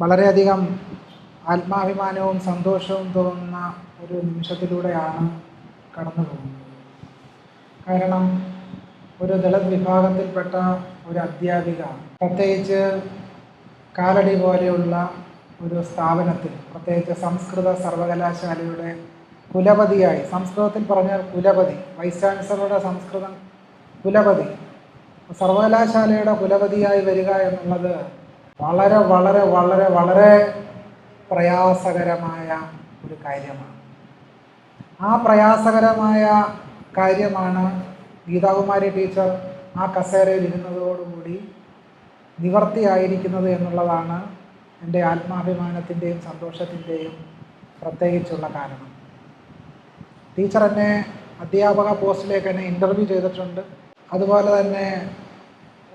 വളരെയധികം ആത്മാഭിമാനവും സന്തോഷവും തോന്നുന്ന ഒരു നിമിഷത്തിലൂടെയാണ് കടന്നു പോകുന്നത്. കാരണം ഒരു ദളിത് വിഭാഗത്തിൽപ്പെട്ട ഒരു അധ്യാപിക പ്രത്യേകിച്ച് കാലടി പോലെയുള്ള ഒരു സ്ഥാപനത്തിൽ പ്രത്യേകിച്ച് സംസ്കൃത സർവകലാശാലയുടെ കുലപതിയായി സംസ്കൃതത്തിൽ പറഞ്ഞാൽ കുലപതി വൈസ് ചാൻസലറുടെ സംസ്കൃതം കുലപതി സർവകലാശാലയുടെ കുലപതിയായി വരിക എന്നുള്ളത് വളരെ വളരെ വളരെ വളരെ പ്രയാസകരമായ ഒരു കാര്യമാണ്. ആ പ്രയാസകരമായ കാര്യമാണ് ഗീതാകുമാരി ടീച്ചർ ആ കസേരയിൽ ഇരുന്നതോടുകൂടി നിവർത്തിയായിരിക്കുന്നത് എന്നുള്ളതാണ് എന്റെ ആത്മാഭിമാനത്തിന്റെയും സന്തോഷത്തിന്റെയും പ്രത്യേകിച്ചുള്ള കാരണം. ടീച്ചർ എന്നെ അധ്യാപക പോസ്റ്റിലേക്ക് എന്നെ ഇന്റർവ്യൂ ചെയ്തിട്ടുണ്ട്. അതുപോലെ തന്നെ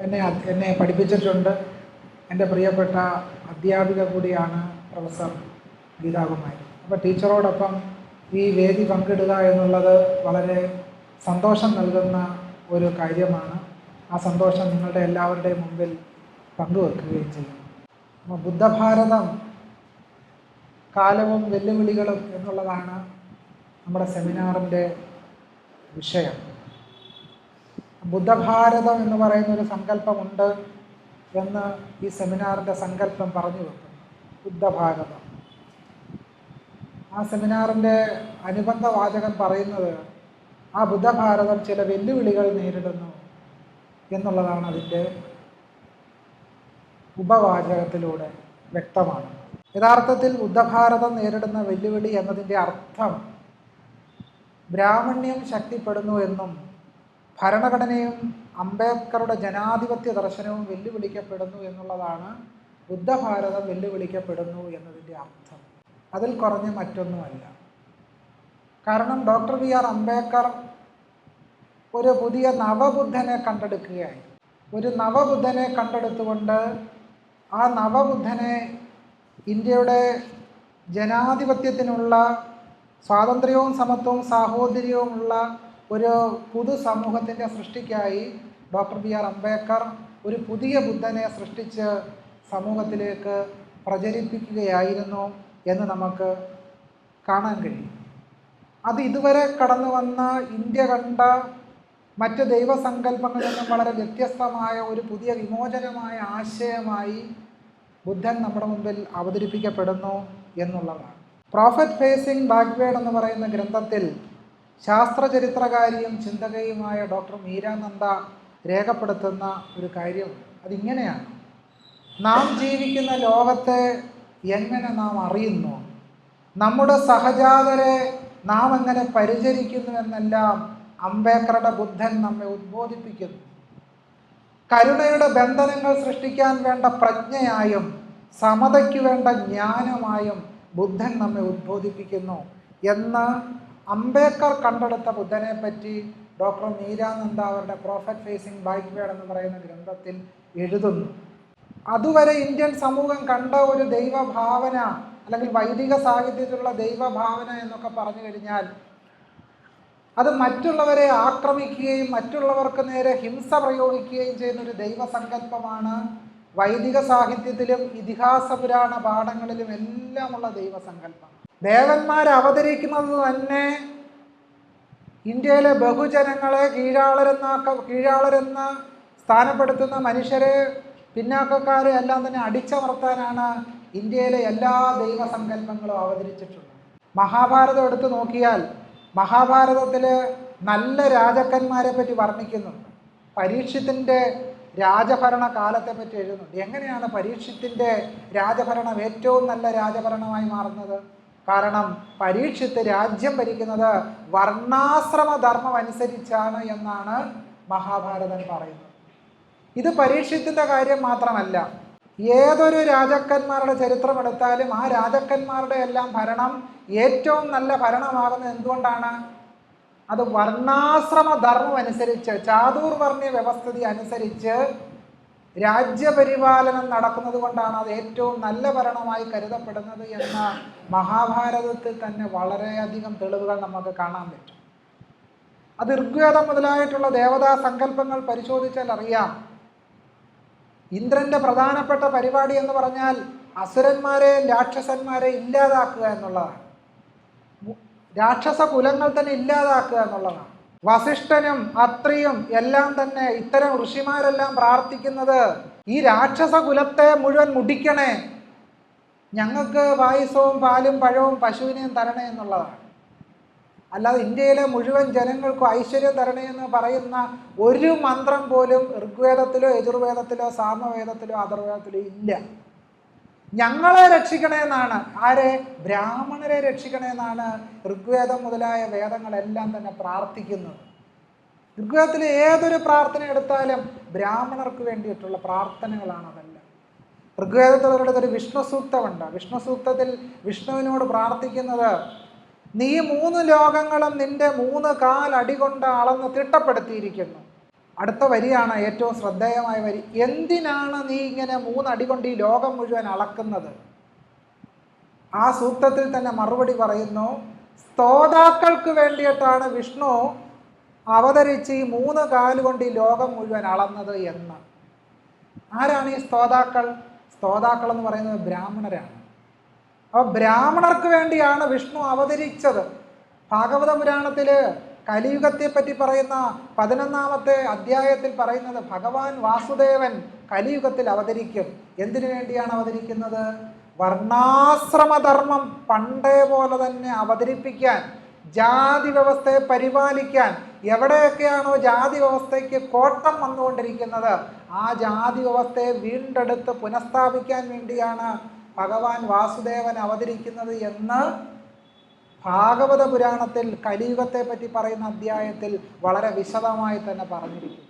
എന്നെ എന്നെ പഠിപ്പിച്ചിട്ടുണ്ട്. എന്റെ പ്രിയപ്പെട്ട അധ്യാപിക കൂടിയാണ് പ്രൊഫസർ ഗീതാകുമാരി. അപ്പോൾ ടീച്ചറോടൊപ്പം ഈ വേദി പങ്കിടുക എന്നുള്ളത് വളരെ സന്തോഷം നൽകുന്ന ഒരു കാര്യമാണ്. ആ സന്തോഷം നിങ്ങളുടെ എല്ലാവരുടെയും മുമ്പിൽ പങ്കുവെക്കുകയും ചെയ്യും. അപ്പോൾ ബുദ്ധഭാരതം കാലവും വെല്ലുവിളികളും എന്നുള്ളതാണ് നമ്മുടെ സെമിനാറിന്റെ വിഷയം. ബുദ്ധഭാരതം എന്ന് പറയുന്ന ഒരു സങ്കല്പമുണ്ട്. എന്ന് ഈ സെമിനാറിന്റെ സങ്കല്പം പറഞ്ഞു വെക്കുന്നു. ബുദ്ധഭാരതം ആ സെമിനാറിന്റെ അനുബന്ധ വാചകം പറയുന്നത് ആ ബുദ്ധഭാരതം ചില വെല്ലുവിളികൾ നേരിടുന്നു എന്നുള്ളതാണ് അതിന്റെ ഉപവാചകത്തിലൂടെ വ്യക്തമാണ്. യഥാർത്ഥത്തിൽ ബുദ്ധഭാരതം നേരിടുന്ന വെല്ലുവിളി എന്നതിന്റെ അർത്ഥം ബ്രാഹ്മണ്യം ശക്തിപ്പെടുന്നു എന്നും ഭരണഘടനയും അംബേദ്കറുടെ ജനാധിപത്യ ദർശനവും വെല്ലുവിളിക്കപ്പെടുന്നു എന്നുള്ളതാണ് ബുദ്ധഭാരതം വെല്ലുവിളിക്കപ്പെടുന്നു എന്നതിന്റെ അർത്ഥം. അതിൽ കുറഞ്ഞ് മറ്റൊന്നുമല്ല. കാരണം ഡോക്ടർ ബി ആർ അംബേദ്കർ ഒരു പുതിയ നവബുദ്ധനെ കണ്ടെടുക്കുകയായി. ഒരു നവബുദ്ധനെ കണ്ടെടുത്തുകൊണ്ട് ആ നവബുദ്ധനെ ഇന്ത്യയുടെ ജനാധിപത്യത്തിനുള്ള സ്വാതന്ത്ര്യവും സമത്വവും സാഹോദര്യവും ഉള്ള ഒരു പൊതു സമൂഹത്തിന്റെ സൃഷ്ടിക്കായി ഡോക്ടർ ബി ആർ അംബേദ്കർ ഒരു പുതിയ ബുദ്ധനെ സൃഷ്ടിച്ച് സമൂഹത്തിലേക്ക് പ്രചരിപ്പിക്കുകയായിരുന്നു എന്ന് നമുക്ക് കാണാൻ കഴിയും. അത് ഇതുവരെ കടന്നു വന്ന ഇന്ത്യ കണ്ട മറ്റ് ദൈവസങ്കല്പങ്ങളിൽ നിന്നും വളരെ വ്യത്യസ്തമായ ഒരു പുതിയ വിമോചനമായ ആശയമായി ബുദ്ധൻ നമ്മുടെ മുമ്പിൽ അവതരിപ്പിക്കപ്പെടുന്നു എന്നുള്ളതാണ്. പ്രോഫറ്റ് ഫേസിംഗ് ബാക്ക്വേഡ് എന്ന് പറയുന്ന ഗ്രന്ഥത്തിൽ ശാസ്ത്രചരിത്രകാരിയും ചിന്തകയുമായ ഡോക്ടർ മീരാനന്ദ രേഖപ്പെടുത്തുന്ന ഒരു കാര്യം. അതിങ്ങനെയാണ്. നാം ജീവിക്കുന്ന ലോകത്തെ എങ്ങനെ നാം അറിയുന്നു? നമ്മുടെ സഹജാതരെ നാം എങ്ങനെ പരിചരിക്കുന്നു എന്നെല്ലാം അംബേദ്കറുടെ ബുദ്ധൻ നമ്മെ ഉദ്ബോധിപ്പിക്കുന്നു. കരുണയുടെ ബന്ധനങ്ങൾ സൃഷ്ടിക്കാൻ വേണ്ട പ്രജ്ഞയായും സമതയ്ക്ക് വേണ്ട ജ്ഞാനമായും ബുദ്ധൻ നമ്മെ ഉദ്ബോധിപ്പിക്കുന്നു. എന്ന് അംബേദ്കർ കണ്ടെടുത്ത ബുദ്ധനെ പറ്റി ഡോക്ടർ നീരാനന്ദ അവരുടെ പ്രോഫറ്റ് ഫേസിംഗ് ബൈക്ക് വേഡ് എന്ന് പറയുന്ന ഗ്രന്ഥത്തിൽ എഴുതുന്നു. അതുവരെ ഇന്ത്യൻ സമൂഹം കണ്ട ഒരു ദൈവഭാവന അല്ലെങ്കിൽ വൈദിക സാഹിത്യത്തിലുള്ള ദൈവഭാവന എന്നൊക്കെ പറഞ്ഞു കഴിഞ്ഞാൽ അത് മറ്റുള്ളവരെ ആക്രമിക്കുകയും മറ്റുള്ളവർക്ക് നേരെ ഹിംസ പ്രയോഗിക്കുകയും ചെയ്യുന്ന ഒരു ദൈവസങ്കല്പമാണ് വൈദിക സാഹിത്യത്തിലും ഇതിഹാസ പുരാണ പാഠങ്ങളിലും എല്ലാമുള്ള ദൈവസങ്കല്പം. ദേവന്മാർ അവതരിക്കുന്നത് തന്നെ ഇന്ത്യയിലെ ബഹുജനങ്ങളെ കീഴാളരെന്ന കീഴാളരെന്ന് സ്ഥാനപ്പെടുത്തുന്ന മനുഷ്യരെ പിന്നാക്കക്കാരെ എല്ലാം തന്നെ അടിച്ചമർത്താനാണ് ഇന്ത്യയിലെ എല്ലാ ദൈവസങ്കല്പങ്ങളും അവതരിച്ചിട്ടുള്ളത്. മഹാഭാരതം എടുത്തു നോക്കിയാൽ മഹാഭാരതത്തിൽ നല്ല രാജാക്കന്മാരെ പറ്റി വർണിക്കുന്നുണ്ട്. പരീക്ഷത്തിന്റെ രാജഭരണ കാലത്തെ പറ്റി എഴുതുന്നുണ്ട്. എങ്ങനെയാണ് പരീക്ഷത്തിന്റെ രാജഭരണം ഏറ്റവും നല്ല രാജഭരണമായി മാറുന്നത്? കാരണം പരീക്ഷത്ത് രാജ്യം ഭരിക്കുന്നത് വർണാശ്രമധർമ്മം അനുസരിച്ചാണ് എന്നാണ് മഹാഭാരതൻ പറയുന്നത്. ഇത് പരീക്ഷത്തിന്റെ കാര്യം മാത്രമല്ല ഏതൊരു രാജാക്കന്മാരുടെ ചരിത്രം എടുത്താലും ആ രാജാക്കന്മാരുടെ എല്ലാം ഭരണം ഏറ്റവും നല്ല ഭരണമാകുന്നത് എന്തുകൊണ്ടാണ്? അത് വർണാശ്രമധർമ്മം അനുസരിച്ച് ചാതൂർവർണ വ്യവസ്ഥിതി അനുസരിച്ച് രാജ്യപരിപാലനം നടക്കുന്നത് കൊണ്ടാണ് അത് ഏറ്റവും നല്ല ഭരണമായി കരുതപ്പെടുന്നത് എന്ന മഹാഭാരതത്തിൽ തന്നെ വളരെയധികം തെളിവുകൾ നമുക്ക് കാണാൻ പറ്റും. അത് ഋഗ്വേദം മുതലായിട്ടുള്ള ദേവതാ സങ്കല്പങ്ങൾ പരിശോധിച്ചാൽ അറിയാം. ഇന്ദ്രന്റെ പ്രധാനപ്പെട്ട പരിപാടി എന്ന് പറഞ്ഞാൽ അസുരന്മാരെ രാക്ഷസന്മാരെ ഇല്ലാതാക്കുക എന്നുള്ളതാണ്. രാക്ഷസ കുലങ്ങൾ തന്നെ ഇല്ലാതാക്കുക എന്നുള്ളതാണ്. വസിഷ്ഠനും അത്രിയും എല്ലാം തന്നെ ഇത്തരം ഋഷിമാരെല്ലാം പ്രാർത്ഥിക്കുന്നത് ഈ രാക്ഷസ കുലത്തെ മുഴുവൻ മുടിക്കണേ. ഞങ്ങൾക്ക് പായസവും പാലും പഴവും പശുവിനെയും തരണേ എന്നുള്ളതാണ്. അല്ലാതെ ഇന്ത്യയിലെ മുഴുവൻ ജനങ്ങൾക്കും ഐശ്വര്യം തരണേ എന്ന് പറയുന്ന ഒരു മന്ത്രം പോലും ഋഗ്വേദത്തിലോ യജുർവേദത്തിലോ സാമവേദത്തിലോ അഥർവേദത്തിലോ ഇല്ല. ഞങ്ങളെ രക്ഷിക്കണേ എന്നാണ്. ആരെ? ബ്രാഹ്മണരെ രക്ഷിക്കണേ എന്നാണ് ഋഗ്വേദം മുതലായ വേദങ്ങളെല്ലാം തന്നെ പ്രാർത്ഥിക്കുന്നത്. ഋഗ്വേദത്തിലെ ഏതൊരു പ്രാർത്ഥന എടുത്താലും ബ്രാഹ്മണർക്ക് വേണ്ടിയിട്ടുള്ള പ്രാർത്ഥനകളാണ് അതെല്ലാം. ഋഗ്വേദത്തിൽ ഒരിടത്ത് ഒരു വിഷ്ണു സൂക്തമുണ്ട്. വിഷ്ണു സൂക്തത്തിൽ വിഷ്ണുവിനോട് പ്രാർത്ഥിക്കുന്നത് നീ മൂന്ന് ലോകങ്ങളും നിന്റെ മൂന്ന് കാലടി കൊണ്ട് അളന്ന് തിട്ടപ്പെടുത്തിയിരിക്കുന്നു. അടുത്ത വരിയാണ് ഏറ്റവും ശ്രദ്ധേയമായ വരി. എന്തിനാണ് നീ ഇങ്ങനെ മൂന്നടി കൊണ്ട് ഈ ലോകം മുഴുവൻ അളക്കുന്നത്? ആ സൂക്തത്തിൽ തന്നെ മറുപടി പറയുന്നു സ്തോതാക്കൾക്ക് വേണ്ടിയിട്ടാണ് വിഷ്ണു അവതരിച്ച് ഈ മൂന്ന് കാലുകൊണ്ട് ഈ ലോകം മുഴുവൻ അളന്നത് എന്ന്. ആരാണ് ഈ സ്തോതാക്കൾ? സ്തോതാക്കൾ എന്ന് പറയുന്നത് ബ്രാഹ്മണരാണ്. അപ്പോൾ ബ്രാഹ്മണർക്ക് വേണ്ടിയാണ് വിഷ്ണു അവതരിച്ചത്. ഭാഗവത പുരാണത്തിൽ കലിയുഗത്തെ പറ്റി പറയുന്ന പതിനൊന്നാമത്തെ അധ്യായത്തിൽ പറയുന്നത് ഭഗവാൻ വാസുദേവൻ കലിയുഗത്തിൽ അവതരിക്കും. എന്തിനു വേണ്ടിയാണ് അവതരിക്കുന്നത്? വർണാശ്രമധർമ്മം പണ്ടേ പോലെ തന്നെ അവതരിപ്പിക്കാൻ ജാതി വ്യവസ്ഥയെ പരിപാലിക്കാൻ. എവിടെയൊക്കെയാണോ ജാതി വ്യവസ്ഥയ്ക്ക് കോട്ടം വന്നുകൊണ്ടിരിക്കുന്നത് ആ ജാതി വ്യവസ്ഥയെ വീണ്ടെടുത്ത് പുനഃസ്ഥാപിക്കാൻ വേണ്ടിയാണ് ഭഗവാൻ വാസുദേവൻ അവതരിക്കുന്നത് എന്ന് ഭാഗവത പുരാണത്തിൽ കലിയുഗത്തെ പറ്റി പറയുന്ന അധ്യായത്തിൽ വളരെ വിശദമായി തന്നെ പറഞ്ഞിരിക്കുന്നു.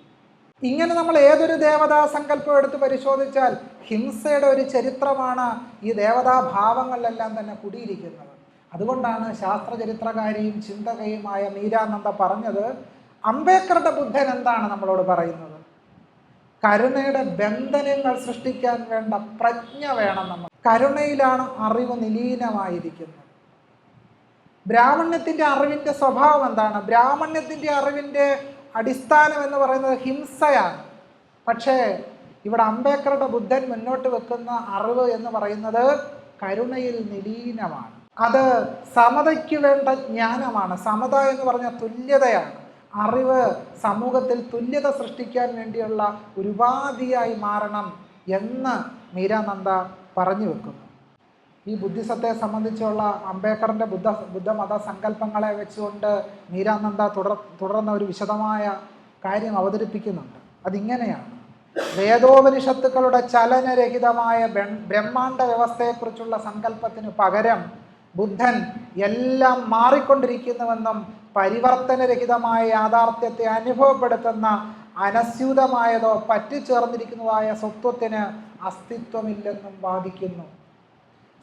ഇങ്ങനെ നമ്മൾ ഏതൊരു ദേവതാ സങ്കല്പം എടുത്ത് പരിശോധിച്ചാൽ ഹിംസയുടെ ഒരു ചരിത്രമാണ് ഈ ദേവതാ ഭാവങ്ങളിലെല്ലാം തന്നെ കുടിയിരിക്കുന്നത്. അതുകൊണ്ടാണ് ശാസ്ത്ര ചരിത്രകാരിയും ചിന്തകയുമായ മീരാനന്ദ പറഞ്ഞത് അംബേദ്കറുടെ ബുദ്ധൻ എന്താണ് നമ്മളോട് പറയുന്നത്? കരുണയുടെ ബന്ധനങ്ങൾ സൃഷ്ടിക്കാൻ വേണ്ട പ്രജ്ഞ വേണം നമ്മൾ. കരുണയിലാണ് അറിവ് നിലീനമായിരിക്കുന്നത്. ബ്രാഹ്മണ്യത്തിന്റെ അറിവിന്റെ സ്വഭാവം എന്താണ്? ബ്രാഹ്മണ്യത്തിന്റെ അറിവിന്റെ അടിസ്ഥാനം എന്ന് പറയുന്നത് ഹിംസയാണ്. പക്ഷേ ഇവിടെ അംബേദ്കറുടെ ബുദ്ധൻ മുന്നോട്ട് വെക്കുന്ന അറിവ് എന്ന് പറയുന്നത് കരുണയിൽ നിലീനമാണ്. അത് സമതയ്ക്ക് വേണ്ട ജ്ഞാനമാണ്. സമത എന്ന് പറഞ്ഞ തുല്യതയാണ്. അറിവ് സമൂഹത്തിൽ തുല്യത സൃഷ്ടിക്കാൻ വേണ്ടിയുള്ള ഒരു ഉപാധിയായി മാറണം എന്ന് മീരാനന്ദ പറഞ്ഞു വെക്കുന്നു. ഈ ബുദ്ധിസത്തെ സംബന്ധിച്ചുള്ള അംബേദ്കറിന്റെ ബുദ്ധ ബുദ്ധമത സങ്കല്പങ്ങളെ വെച്ചുകൊണ്ട് നീരാനന്ദ തുടർ തുടർന്ന ഒരു വിശദമായ കാര്യം അവതരിപ്പിക്കുന്നുണ്ട്. അതിങ്ങനെയാണ്. വേദോപനിഷത്തുക്കളുടെ ചലനരഹിതമായ ബ്രഹ്മ- ബ്രഹ്മാണ്ട വ്യവസ്ഥയെക്കുറിച്ചുള്ള സങ്കല്പത്തിന് പകരം ബുദ്ധൻ എല്ലാം മാറിക്കൊണ്ടിരിക്കുന്നുവെന്നും പരിവർത്തനരഹിതമായ യാഥാർത്ഥ്യത്തെ അനുഭവപ്പെടുത്തുന്ന അനസ്യൂതമായതോ പറ്റിച്ചേർന്നിരിക്കുന്നതായ സ്വത്വത്തിന് അസ്തിത്വമില്ലെന്നും വാദിക്കുന്നു.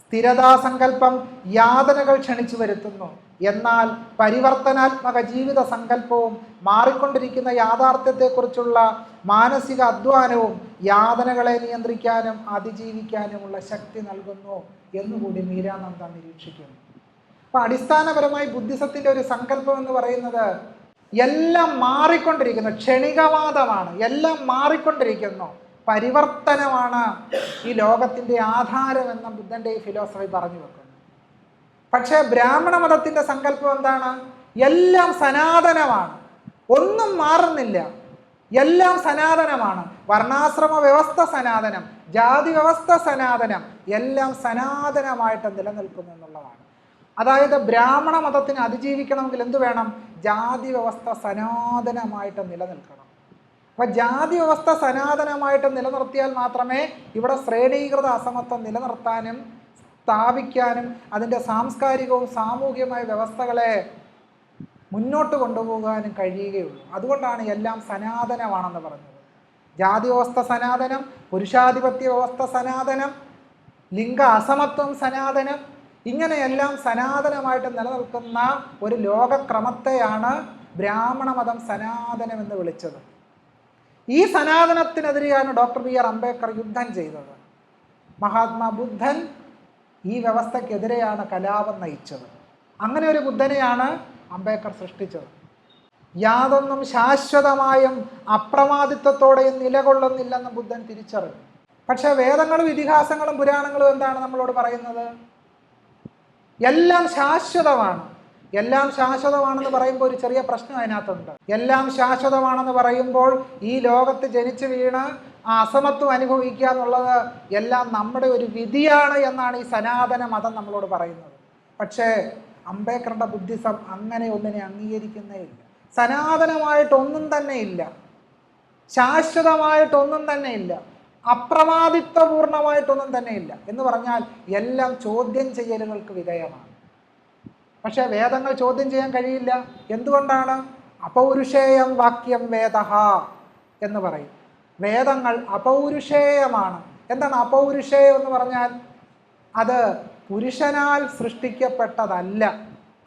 സ്ഥിരതാസങ്കല്പം യാതനകൾ ക്ഷണിച്ചു വരുത്തുന്നു. എന്നാൽ പരിവർത്തനാത്മക ജീവിത സങ്കല്പവും മാറിക്കൊണ്ടിരിക്കുന്ന യാഥാർത്ഥ്യത്തെക്കുറിച്ചുള്ള മാനസിക അധ്വാനവും യാതനകളെ നിയന്ത്രിക്കാനും അതിജീവിക്കാനുമുള്ള ശക്തി നൽകുന്നു എന്നുകൂടി മീരാനന്ദ നിരീക്ഷിക്കുന്നു. അപ്പൊ അടിസ്ഥാനപരമായി ബുദ്ധിസത്തിന്റെ ഒരു സങ്കല്പം എന്ന് പറയുന്നത് എല്ലാം മാറിക്കൊണ്ടിരിക്കുന്നു. ക്ഷണികവാദമാണ്. എല്ലാം മാറിക്കൊണ്ടിരിക്കുന്നു. പരിവർത്തനമാണ് ഈ ലോകത്തിന്റെ ആധാരം എന്ന ബുദ്ധന്റെ ഈ ഫിലോസഫി പറഞ്ഞു വെക്കുന്നു. പക്ഷേ ബ്രാഹ്മണ മതത്തിന്റെ സങ്കല്പം എന്താണ്? എല്ലാം സനാതനമാണ്. ഒന്നും മാറുന്നില്ല. എല്ലാം സനാതനമാണ്. വർണാശ്രമ വ്യവസ്ഥ സനാതനം ജാതി വ്യവസ്ഥ സനാതനം എല്ലാം സനാതനമായിട്ട് നിലനിൽക്കുന്നു എന്നുള്ളതാണ്. അതായത് ബ്രാഹ്മണ മതത്തിന് അതിജീവിക്കണമെങ്കിൽ എന്തു വേണം? ജാതി വ്യവസ്ഥ സനാതനമായിട്ട് നിലനിൽക്കണം. അപ്പോൾ ജാതി വ്യവസ്ഥ സനാതനമായിട്ട് നിലനിർത്തിയാൽ മാത്രമേ ഇവിടെ ശ്രേണീകൃത അസമത്വം നിലനിർത്താനും സ്ഥാപിക്കാനും അതിന്റെ സാംസ്കാരികവും സാമൂഹികമായ വ്യവസ്ഥകളെ മുന്നോട്ട് കൊണ്ടുപോകാനും കഴിയുകയുള്ളൂ. അതുകൊണ്ടാണ് എല്ലാം സനാതനമാണെന്ന് പറഞ്ഞത്. ജാതി വ്യവസ്ഥ സനാതനം പുരുഷാധിപത്യ വ്യവസ്ഥ സനാതനം ലിംഗ അസമത്വം സനാതനം ഇങ്ങനെയെല്ലാം സനാതനമായിട്ട് നിലനിൽക്കുന്ന ഒരു ലോകക്രമത്തെയാണ് ബ്രാഹ്മണ മതം സനാതനം എന്ന് വിളിച്ചത്. ഈ സനാതനത്തിനെതിരെയാണ് ഡോക്ടർ ബി ആർ അംബേദ്കർ യുദ്ധം ചെയ്തത്. മഹാത്മാ ബുദ്ധൻ ഈ വ്യവസ്ഥക്കെതിരെയാണ് കലാപം നയിച്ചത്. അങ്ങനെ ഒരു ബുദ്ധനെയാണ് അംബേദ്കർ സൃഷ്ടിച്ചത്. യാതൊന്നും ശാശ്വതമായും അപ്രമാദിത്വത്തോടെയും നിലകൊള്ളുന്നില്ലെന്ന് ബുദ്ധൻ തിരിച്ചറിഞ്ഞു. പക്ഷേ വേദങ്ങളും ഇതിഹാസങ്ങളും പുരാണങ്ങളും എന്താണ് നമ്മളോട് പറയുന്നത്? എല്ലാം ശാശ്വതമാണ്. എല്ലാം ശാശ്വതമാണെന്ന് പറയുമ്പോൾ ഒരു ചെറിയ പ്രശ്നം അതിനകത്തുണ്ട്. എല്ലാം ശാശ്വതമാണെന്ന് പറയുമ്പോൾ ഈ ലോകത്ത് ജനിച്ചു വീണ് ആ അസമത്വം അനുഭവിക്കുക എന്നുള്ളത് എല്ലാം നമ്മുടെ ഒരു വിധിയാണ് എന്നാണ് ഈ സനാതന മതം നമ്മളോട് പറയുന്നത്. പക്ഷേ അംബേദ്കറുടെ ബുദ്ധിസം അങ്ങനെ ഒന്നിനെ അംഗീകരിക്കുന്നേ ഇല്ല. സനാതനമായിട്ടൊന്നും തന്നെ ഇല്ല. ശാശ്വതമായിട്ടൊന്നും തന്നെ ഇല്ല. അപ്രമാദിത്വപൂർണമായിട്ടൊന്നും തന്നെ ഇല്ല. എന്ന് പറഞ്ഞാൽ എല്ലാം ചോദ്യം ചെയ്യലുകൾക്ക് വിധേയമാണ്. പക്ഷേ വേദങ്ങൾ ചോദ്യം ചെയ്യാൻ കഴിയില്ല. എന്തുകൊണ്ടാണ്? അപൗരുഷേയം വാക്യം വേദ എന്ന് പറയും. വേദങ്ങൾ അപൗരുഷേയമാണ്. എന്താണ് അപൗരുഷേയം എന്ന് പറഞ്ഞാൽ? അത് പുരുഷനാൽ സൃഷ്ടിക്കപ്പെട്ടതല്ല.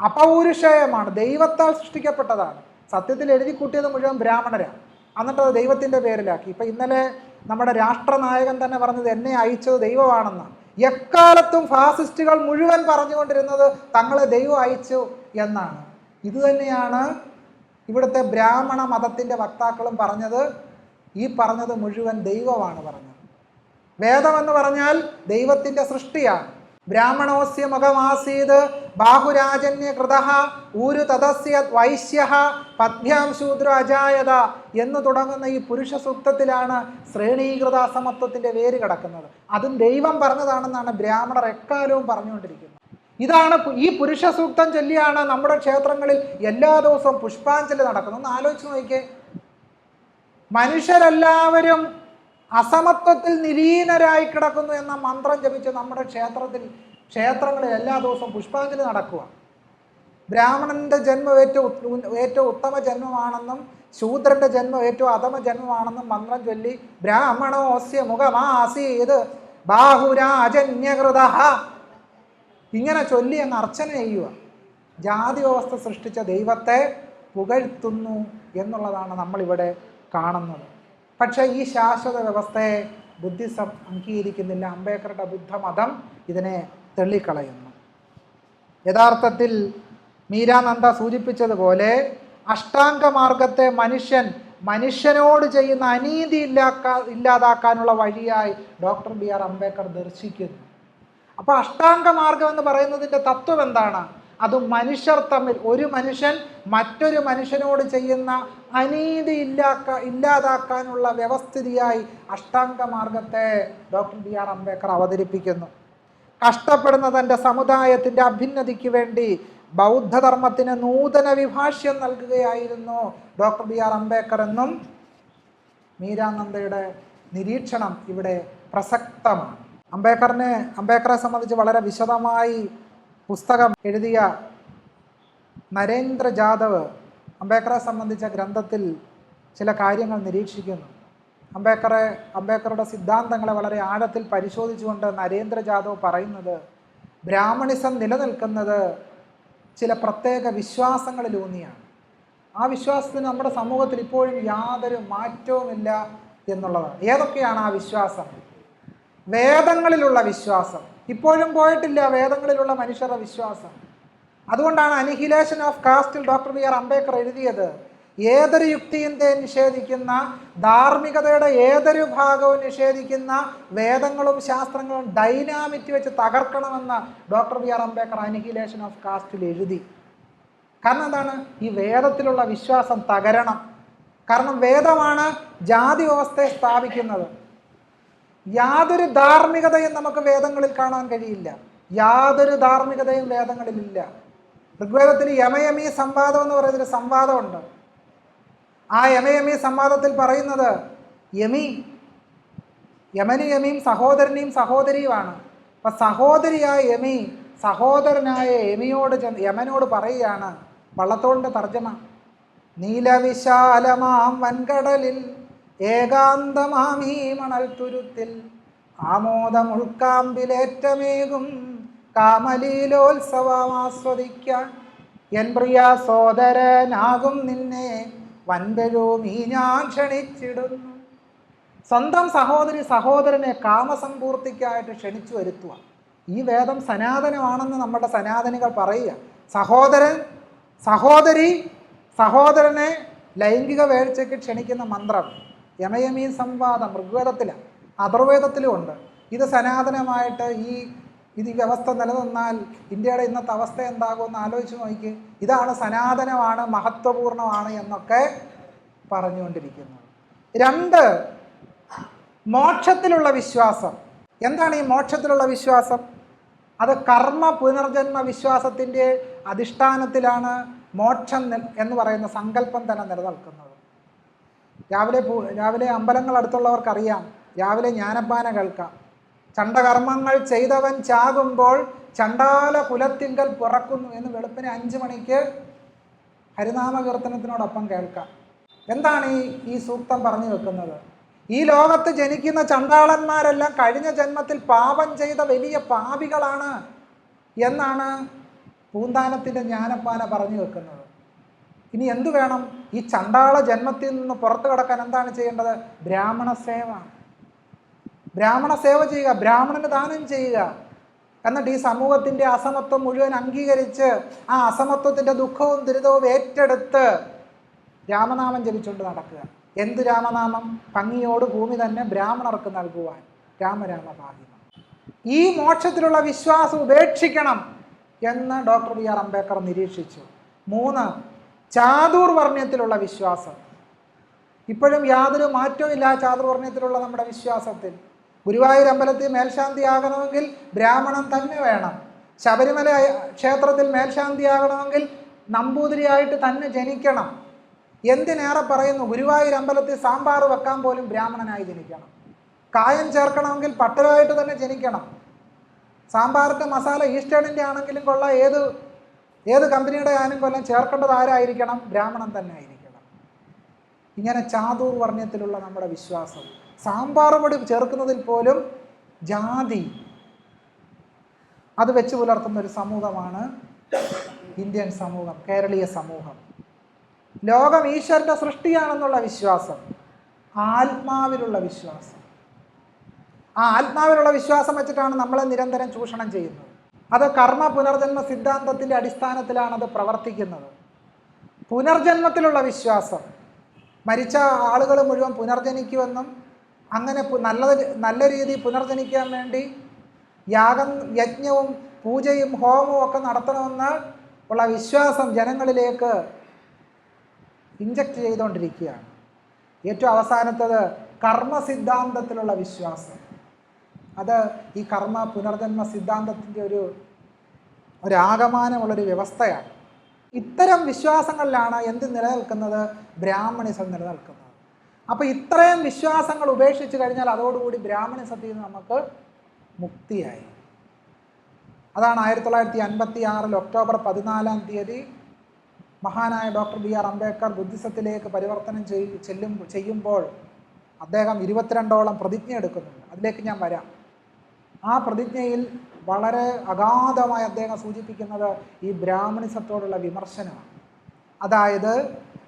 അപൗരുഷേയമാണ്. ദൈവത്താൽ സൃഷ്ടിക്കപ്പെട്ടതാണ്. സത്യത്തിൽ എഴുതി കൂട്ടിയത് മുഴുവൻ ബ്രാഹ്മണരാണ് എന്നിട്ട് അത് ദൈവത്തിന്റെ പേരിലാക്കി. ഇപ്പം ഇന്നലെ നമ്മുടെ രാഷ്ട്രനായകൻ തന്നെ പറഞ്ഞത് എന്നെ അയച്ചത് ദൈവമാണെന്നാണ്. എക്കാലത്തും ഫാസിസ്റ്റുകൾ മുഴുവൻ പറഞ്ഞുകൊണ്ടിരുന്നത് തങ്ങളെ ദൈവം അയച്ചു എന്നാണ്. ഇതുതന്നെയാണ് ഇവിടുത്തെ ബ്രാഹ്മണ മതത്തിന്റെ വക്താക്കളും പറഞ്ഞത്. ഈ പറഞ്ഞത് മുഴുവൻ ദൈവമാണ് പറഞ്ഞത്. വേദമെന്ന് പറഞ്ഞാൽ ദൈവത്തിന്റെ സൃഷ്ടിയാണ്. ബ്രാഹ്മണോസ്യ മുഖമാസീത് ബാഹുരാജന്യ കൃത ഊരു തദസ്യ വൈശ്യ പദ്ഭ്യാം ശൂദ്ര അജായത എന്ന് തുടങ്ങുന്ന ഈ പുരുഷ സൂക്തത്തിലാണ് ശ്രേണീകൃത അസമത്വത്തിന്റെ വേര് കിടക്കുന്നത്. അതും ദൈവം പറഞ്ഞതാണെന്നാണ് ബ്രാഹ്മണർ എക്കാലവും പറഞ്ഞുകൊണ്ടിരിക്കുന്നത്. ഇതാണ് ഈ പുരുഷ സൂക്തം ചൊല്ലിയാണ് നമ്മുടെ ക്ഷേത്രങ്ങളിൽ എല്ലാ ദിവസവും പുഷ്പാഞ്ജലി നടക്കുന്നത്. ഒന്ന് ആലോചിച്ച് നോക്കിയേ മനുഷ്യരെല്ലാവരും അസമത്വത്തിൽ നിലീനരായി കിടക്കുന്നു എന്ന മന്ത്രം ജപിച്ച് നമ്മുടെ ക്ഷേത്രത്തിൽ ക്ഷേത്രങ്ങളിൽ എല്ലാ ദിവസവും പുഷ്പാഞ്ജലി നടക്കുക. ബ്രാഹ്മണന്റെ ജന്മം ഏറ്റവും ഏറ്റവും ഉത്തമ ജന്മമാണെന്നും ശൂദ്രന്റെ ജന്മം ഏറ്റവും അധമ ജന്മമാണെന്നും മന്ത്രം ചൊല്ലി ബ്രാഹ്മണോസ്യ മുഖമാസീത് ബാഹുരാജന്യകൃത ഇങ്ങനെ ചൊല്ലി അങ്ങ് അർച്ചന ചെയ്യുക. ജാതി വ്യവസ്ഥ സൃഷ്ടിച്ച ദൈവത്തെ പുകഴ്ത്തുന്നു എന്നുള്ളതാണ് നമ്മളിവിടെ കാണുന്നത്. പക്ഷേ ഈ ശാശ്വത വ്യവസ്ഥയെ ബുദ്ധിസം അംഗീകരിക്കുന്നില്ല. അംബേദ്കറുടെ ബുദ്ധമതം ഇതിനെ തള്ളിക്കളയുന്നു യഥാർത്ഥത്തിൽ മീരാനന്ദ സൂചിപ്പിച്ചതുപോലെ അഷ്ടാംഗ മാർഗത്തെ മനുഷ്യൻ മനുഷ്യനോട് ചെയ്യുന്ന അനീതി ഇല്ലാക്കാ ഇല്ലാതാക്കാനുള്ള വഴിയായി ഡോക്ടർ ബി ആർ അംബേദ്കർ ദർശിക്കുന്നു. അപ്പോൾ അഷ്ടാംഗ മാർഗം എന്ന് പറയുന്നതിന്റെ തത്വം എന്താണ് അത് മനുഷ്യർ തമ്മിൽ ഒരു മനുഷ്യൻ മറ്റൊരു മനുഷ്യനോട് ചെയ്യുന്ന അനീതി ഇല്ലാക്ക ഇല്ലാതാക്കാനുള്ള വ്യവസ്ഥിതിയായി അഷ്ടാംഗ മാർഗത്തെ ഡോക്ടർ ബി ആർ അംബേദ്കർ അവതരിപ്പിക്കുന്നു. കഷ്ടപ്പെടുന്ന തന്റെ സമുദായത്തിന്റെ അഭ്യുന്നതിക്ക് വേണ്ടി ബൗദ്ധധർമ്മത്തിന് നൂതന വിഭാഷ്യം നൽകുകയായിരുന്നു ഡോക്ടർ ബി ആർ അംബേദ്കർ എന്നും മീരാനന്ദയുടെ നിരീക്ഷണം ഇവിടെ പ്രസക്തമാണ്. അംബേദ്കറിനെ അംബേദ്കറെ സംബന്ധിച്ച് വളരെ വിശദമായി പുസ്തകം എഴുതിയ നരേന്ദ്ര ജാദവ് അംബേദ്കറെ സംബന്ധിച്ച ഗ്രന്ഥത്തിൽ ചില കാര്യങ്ങൾ നിരീക്ഷിക്കുന്നു. അംബേദ്കറെ അംബേദ്കറുടെ സിദ്ധാന്തങ്ങളെ വളരെ ആഴത്തിൽ പരിശോധിച്ചുകൊണ്ട് നരേന്ദ്ര ജാദവ് പറയുന്നത് ബ്രാഹ്മണിസം നിലനിൽക്കുന്നത് ചില പ്രത്യേക വിശ്വാസങ്ങളിലൂന്നിയാണ്. ആ വിശ്വാസത്തിന് നമ്മുടെ സമൂഹത്തിൽ ഇപ്പോഴും യാതൊരു മാറ്റവുമില്ല എന്നുള്ളതാണ്. ഏതൊക്കെയാണ് ആ വിശ്വാസം? വേദങ്ങളിലുള്ള വിശ്വാസം. ഇപ്പോഴും പോയിട്ടില്ല വേദങ്ങളിലുള്ള മനുഷ്യരുടെ വിശ്വാസം. അതുകൊണ്ടാണ് അനിഹിലേഷൻ ഓഫ് കാസ്റ്റിൽ ഡോക്ടർ ബി ആർ അംബേദ്കർ എഴുതിയത് ഏതൊരു യുക്തിയും നിഷേധിക്കുന്ന ധാർമ്മികതയുടെ ഏതൊരു ഭാഗവും നിഷേധിക്കുന്ന വേദങ്ങളും ശാസ്ത്രങ്ങളും ഡൈനാമിറ്റ് വെച്ച് തകർക്കണമെന്ന് doctor B R Ambedkar annihilation of കാസ്റ്റിൽ എഴുതി. കാരണം എന്താണ്? ഈ വേദത്തിലുള്ള വിശ്വാസം തകരണം. കാരണം വേദമാണ് ജാതി വ്യവസ്ഥയെ സ്ഥാപിക്കുന്നത്. യാതൊരു ധാർമ്മികതയും നമുക്ക് വേദങ്ങളിൽ കാണാൻ കഴിയില്ല. യാതൊരു ധാർമ്മികതയും വേദങ്ങളിലില്ല ഋഗ്വേദത്തിൽ യമയമി സംവാദം എന്ന് പറയുന്നൊരു സംവാദമുണ്ട്. ആ യമയമി സംവാദത്തിൽ പറയുന്നത് യമി യമനു യമിയും സഹോദരനെയും സഹോദരിയുമാണ്. അപ്പം സഹോദരിയായ യമി സഹോദരനായ യമിയോട് യമനോട് പറയുകയാണ് വള്ളത്തോളിന്റെ തർജമ. നീലവിശാലമാം വൻകടലിൽ ഏകാന്തമാമീ മണൽ തുരുത്തിൽ ആമോദമുൾക്കാമ്പിലേറ്റമേകും കാമലീലോത്സവം ആസ്വദിക്കാൻ. എൻ പ്രിയ സോദരനാകും നിന്നെ വൻപഴുമീ ഞാൻ ക്ഷണിച്ചിടുന്നു. സ്വന്തം സഹോദരി സഹോദരനെ കാമസമ്പൂർത്തിക്കായിട്ട് ക്ഷണിച്ചു വരുത്തുക. ഈ വേദം സനാതനമാണെന്ന് നമ്മുടെ സനാതനികൾ പറയുക. സഹോദരൻ സഹോദരി സഹോദരനെ ലൈംഗിക വേഴ്ചയ്ക്ക് ക്ഷണിക്കുന്ന മന്ത്രം. യമയമീ സംവാദം ഋഗ്വേദത്തിലാണ് അഥർവേദത്തിലും ഉണ്ട്. ഇത് സനാതനമായിട്ട് ഈ ഇത് ഈ വ്യവസ്ഥ നിലനിന്നാൽ ഇന്ത്യയുടെ ഇന്നത്തെ അവസ്ഥ എന്താകുമെന്ന് ആലോചിച്ച് നോക്കി ഇതാണ് സനാതനമാണ് മഹത്വപൂർണമാണ് എന്നൊക്കെ പറഞ്ഞുകൊണ്ടിരിക്കുന്നത് രണ്ട് മോക്ഷത്തിലുള്ള വിശ്വാസം. എന്താണ് ഈ മോക്ഷത്തിലുള്ള വിശ്വാസം? അത് കർമ്മ പുനർജന്മ വിശ്വാസത്തിന്റെ അധിഷ്ഠാനത്തിലാണ് മോക്ഷം എന്ന് പറയുന്ന സങ്കല്പം തന്നെ നിലനിൽക്കുന്നത്. രാവിലെ രാവിലെ അമ്പലങ്ങൾ അടുത്തുള്ളവർക്കറിയാം രാവിലെ ജ്ഞാനപ്പാന കേൾക്കാം. ചണ്ടകർമ്മങ്ങൾ ചെയ്തവൻ ചാകുമ്പോൾ ചണ്ടാല കുലത്തിങ്കൽ പുറക്കുന്നു എന്ന് വെളുപ്പിന് അഞ്ച് മണിക്ക് ഹരിനാമ കീർത്തനത്തിനോടൊപ്പം കേൾക്കാം. എന്താണ് ഈ ഈ സൂക്തം പറഞ്ഞു വെക്കുന്നത്? ഈ ലോകത്ത് ജനിക്കുന്ന ചണ്ടാളന്മാരെല്ലാം കഴിഞ്ഞ ജന്മത്തിൽ പാപം ചെയ്ത വലിയ പാപികളാണ് എന്നാണ് പൂന്താനത്തിന്റെ ജ്ഞാനപ്പാന പറഞ്ഞു വെക്കുന്നത്. ഇനി എന്തു വേണം? ഈ ചണ്ടാള ജന്മത്തിൽ നിന്ന് പുറത്തു കടക്കാൻ എന്താണ് ചെയ്യേണ്ടത്? ബ്രാഹ്മണ സേവ. ബ്രാഹ്മണ സേവ ചെയ്യുക ബ്രാഹ്മണന് ദാനം ചെയ്യുക. എന്നിട്ട് ഈ സമൂഹത്തിന്റെ അസമത്വം മുഴുവൻ അംഗീകരിച്ച് ആ അസമത്വത്തിന്റെ ദുഃഖവും ദുരിതവും ഏറ്റെടുത്ത് രാമനാമം ജപിച്ചുകൊണ്ട് നടക്കുക. എന്ത് രാമനാമം? ഭംഗിയോട് ഭൂമി തന്നെ ബ്രാഹ്മണർക്ക് നൽകുവാൻ. രാമരാമ ഭാഗ്യം ഈ മോക്ഷത്തിലുള്ള വിശ്വാസം ഉപേക്ഷിക്കണം എന്ന് ഡോക്ടർ ബി ആർ അംബേദ്കർ നിരീക്ഷിച്ചു. മൂന്ന് ചാതുർവർണയത്തിലുള്ള വിശ്വാസം. ഇപ്പോഴും യാതൊരു മാറ്റവും ഇല്ല ആ ചാതുർവർണയത്തിലുള്ള നമ്മുടെ വിശ്വാസത്തിൽ. ഗുരുവായൂർ അമ്പലത്തിൽ മേൽശാന്തി ആകണമെങ്കിൽ ബ്രാഹ്മണൻ തന്നെ വേണം. ശബരിമല ക്ഷേത്രത്തിൽ മേൽശാന്തി ആകണമെങ്കിൽ നമ്പൂതിരിയായിട്ട് തന്നെ ജനിക്കണം. എന്തിനേറെ പറയുന്നു? ഗുരുവായൂർ അമ്പലത്തിൽ സാമ്പാർ വെക്കാൻ പോലും ബ്രാഹ്മണനായി ജനിക്കണം. കായം ചേർക്കണമെങ്കിൽ പട്ടരായിട്ട് തന്നെ ജനിക്കണം. സാമ്പാറിന്റെ മസാല ഈസ്റ്റേണിന്റെ ആണെങ്കിലും കൊള്ളാം. ഏത് ഏത് കമ്പനിയുടെ ആനും കൊല്ലം ചേർക്കേണ്ടത് ആരായിരിക്കണം? ബ്രാഹ്മണൻ തന്നെ ആയിരിക്കണം. ഇങ്ങനെ ചാതൂർ വർണയത്തിലുള്ള നമ്മുടെ വിശ്വാസം. സാമ്പാർ പൊടി ചേർക്കുന്നതിൽ പോലും ജാതി അത് വെച്ച് പുലർത്തുന്ന ഒരു സമൂഹമാണ് ഇന്ത്യൻ സമൂഹം കേരളീയ സമൂഹം. ലോകം ഈശ്വരന്റെ സൃഷ്ടിയാണെന്നുള്ള വിശ്വാസം. ആത്മാവിലുള്ള വിശ്വാസം. ആ ആത്മാവിലുള്ള വിശ്വാസം വെച്ചിട്ടാണ് നമ്മളെ നിരന്തരം ചൂഷണം ചെയ്യുന്നത്. അത് കർമ്മ പുനർജന്മ സിദ്ധാന്തത്തിന്റെ അടിസ്ഥാനത്തിലാണ് അത് പ്രവർത്തിക്കുന്നത്. പുനർജന്മത്തിലുള്ള വിശ്വാസം. മരിച്ച ആളുകൾ മുഴുവൻ പുനർജനിക്കുമെന്നും അങ്ങനെ നല്ല നല്ല രീതിയിൽ പുനർജനിക്കാൻ വേണ്ടി യാഗം യജ്ഞവും പൂജയും ഹോമവും ഒക്കെ നടത്തണമെന്ന് ഉള്ള വിശ്വാസം ജനങ്ങളിലേക്ക് ഇഞ്ചക്ട് ചെയ്തുകൊണ്ടിരിക്കുകയാണ് ഏറ്റവും അവസാനത്തത് കർമ്മ സിദ്ധാന്തത്തിലുള്ള വിശ്വാസം. അത് ഈ കർമ്മ പുനർജന്മ സിദ്ധാന്തത്തിന്റെ ഒരു ഒരാകമാനമുള്ളൊരു വ്യവസ്ഥയാണ്. ഇത്തരം വിശ്വാസങ്ങളിലാണ് എന്ത് നിലനിൽക്കുന്നത്? ബ്രാഹ്മണിസം നിലനിൽക്കുന്നത്. അപ്പോൾ ഇത്രയും വിശ്വാസങ്ങൾ ഉപേക്ഷിച്ച് കഴിഞ്ഞാൽ അതോടുകൂടി ബ്രാഹ്മണിസത്തിൽ നിന്ന് നമുക്ക് മുക്തിയായി. അതാണ് ആയിരത്തി തൊള്ളായിരത്തി അൻപത്തി ആറിൽ ഒക്ടോബർ പതിനാലാം തീയതി മഹാനായ ഡോക്ടർ ബി ആർ അംബേദ്കർ ബുദ്ധിസത്തിലേക്ക് പരിവർത്തനം ചെയ് ചെല്ലും ചെയ്യുമ്പോൾ അദ്ദേഹം ഇരുപത്തിരണ്ടോളം പ്രതിജ്ഞ എടുക്കുന്നുണ്ട് അതിലേക്ക് ഞാൻ വരാം. ആ പ്രതിജ്ഞയിൽ വളരെ അഗാധമായി അദ്ദേഹം സൂചിപ്പിക്കുന്നത് ഈ ബ്രാഹ്മണിസത്തോടുള്ള വിമർശനമാണ്. അതായത്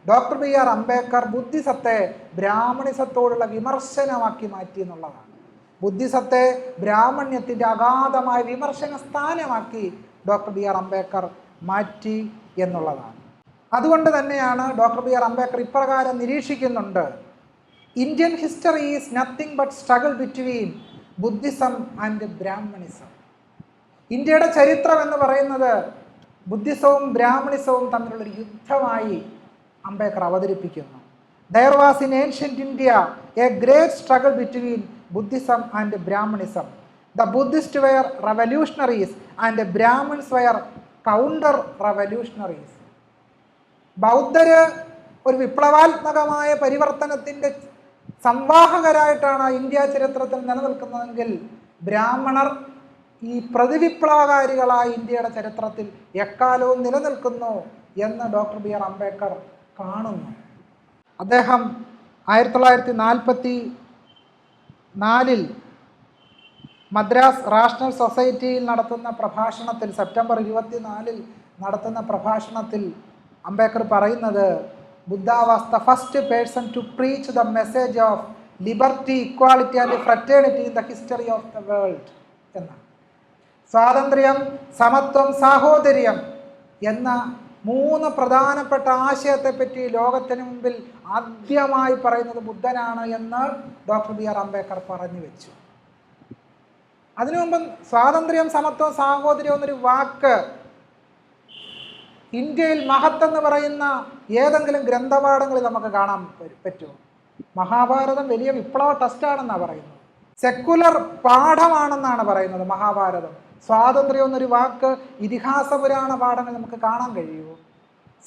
ഡോക്ടർ ബി ആർ അംബേദ്കർ ബുദ്ധിസത്തെ ബ്രാഹ്മണിസത്തോടുള്ള വിമർശനമാക്കി മാറ്റി എന്നുള്ളതാണ്. ബുദ്ധിസത്തെ ബ്രാഹ്മണ്യത്തിന്റെ അഗാധമായ വിമർശന സ്ഥാനമാക്കി ഡോക്ടർ ബി ആർ അംബേദ്കർ മാറ്റി എന്നുള്ളതാണ്. അതുകൊണ്ട് തന്നെയാണ് ഡോക്ടർ ബി ആർ അംബേദ്കർ ഇപ്രകാരം നിരീക്ഷിക്കുന്നുണ്ട്. Indian history is nothing but struggle between Buddhism and Brahmanism. ഇന്ത്യയുടെ ചരിത്രം എന്ന് പറയുന്നത് ബുദ്ധിസവും ബ്രാഹ്മണിസവും തമ്മിലുള്ളൊരു യുദ്ധമായി അംബേദ്കർ അവതരിപ്പിക്കുന്നു. There was in ancient India a great struggle between Buddhism and Brahmanism. The Buddhist were revolutionaries and brahmins were counter revolutionaries ബൗദ്ധര് ഒരു വിപ്ലവാത്മകമായ പരിവർത്തനത്തിന്റെ സംവാഹകരായിട്ടാണ് India ചരിത്രത്തിൽ നിലനിൽക്കുന്നതെങ്കിൽ ബ്രാഹ്മണർ ഈ പ്രതിവിപ്ലവകാരികളായ ഇന്ത്യയുടെ ചരിത്രത്തിൽ എക്കാലവും നിലനിൽക്കുന്നു എന്ന് ഡോക്ടർ ബി ആർ അംബേദ്കർ കാണുന്നു. അദ്ദേഹം ആയിരത്തി തൊള്ളായിരത്തി നാൽപ്പത്തി നാലിൽ മദ്രാസ് റാഷണൽ സൊസൈറ്റിയിൽ നടത്തുന്ന പ്രഭാഷണത്തിൽ സെപ്റ്റംബർ ഇരുപത്തിനാലിൽ നടത്തുന്ന പ്രഭാഷണത്തിൽ അംബേദ്കർ പറയുന്നത് Buddha was the first person to preach the message of liberty equality and fraternity in the history of the world എന്നാണ് സ്വാതന്ത്ര്യം സമത്വം സാഹോദര്യം എന്ന മൂന്ന് പ്രധാനപ്പെട്ട ആശയത്തെപ്പറ്റി ലോകത്തിന് മുമ്പിൽ ആദ്യമായി പറയുന്നത് ബുദ്ധനാണ് എന്ന് ഡോക്ടർ ബി ആർ അംബേദ്കർ പറഞ്ഞു വെച്ചു. അതിനു മുമ്പ് സ്വാതന്ത്ര്യം സമത്വം സാഹോദര്യം എന്നൊരു വാക്ക് ഇന്ത്യയിൽ മഹത്തെന്ന് പറയുന്ന ഏതെങ്കിലും ഗ്രന്ഥപാഠങ്ങളിൽ നമുക്ക് കാണാൻ പറ്റുമോ? മഹാഭാരതം വലിയ വിപ്ലവ ടെസ്റ്റാണെന്നാണ് പറയുന്നത്. സെക്കുലർ പാഠമാണെന്നാണ് പറയുന്നത് മഹാഭാരതം. സ്വാതന്ത്ര്യം എന്നൊരു വാക്ക് ഇതിഹാസ പുരാണ പാഠങ്ങൾ നമുക്ക് കാണാൻ കഴിയുമോ?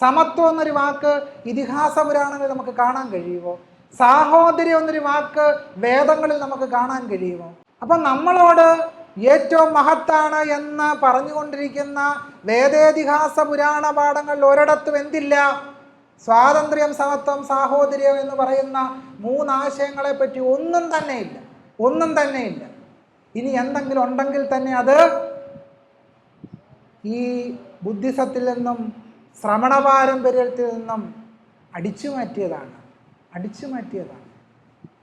സമത്വം എന്നൊരു വാക്ക് ഇതിഹാസ പുരാണങ്ങളിൽ നമുക്ക് കാണാൻ കഴിയുമോ? സാഹോദര്യം എന്നൊരു വാക്ക് വേദങ്ങളിൽ നമുക്ക് കാണാൻ കഴിയുമോ? അപ്പം നമ്മളോട് ഏറ്റവും മഹത്താണ് എന്ന് പറഞ്ഞുകൊണ്ടിരിക്കുന്ന വേദേതിഹാസ പുരാണ പാഠങ്ങളിൽ ഒരിടത്തും എന്തില്ല. സ്വാതന്ത്ര്യം സമത്വം സാഹോദര്യം എന്ന് പറയുന്ന മൂന്നാശയങ്ങളെ പറ്റി ഒന്നും തന്നെ ഇല്ല. ഒന്നും തന്നെ ഇല്ല. ഇനി എന്തെങ്കിലും ഉണ്ടെങ്കിൽ തന്നെ അത് ഈ ബുദ്ധിസത്തിൽ നിന്നും ശ്രമണ പാരമ്പര്യത്തിൽ നിന്നും അടിച്ചു മാറ്റിയതാണ് അടിച്ചു മാറ്റിയതാണ്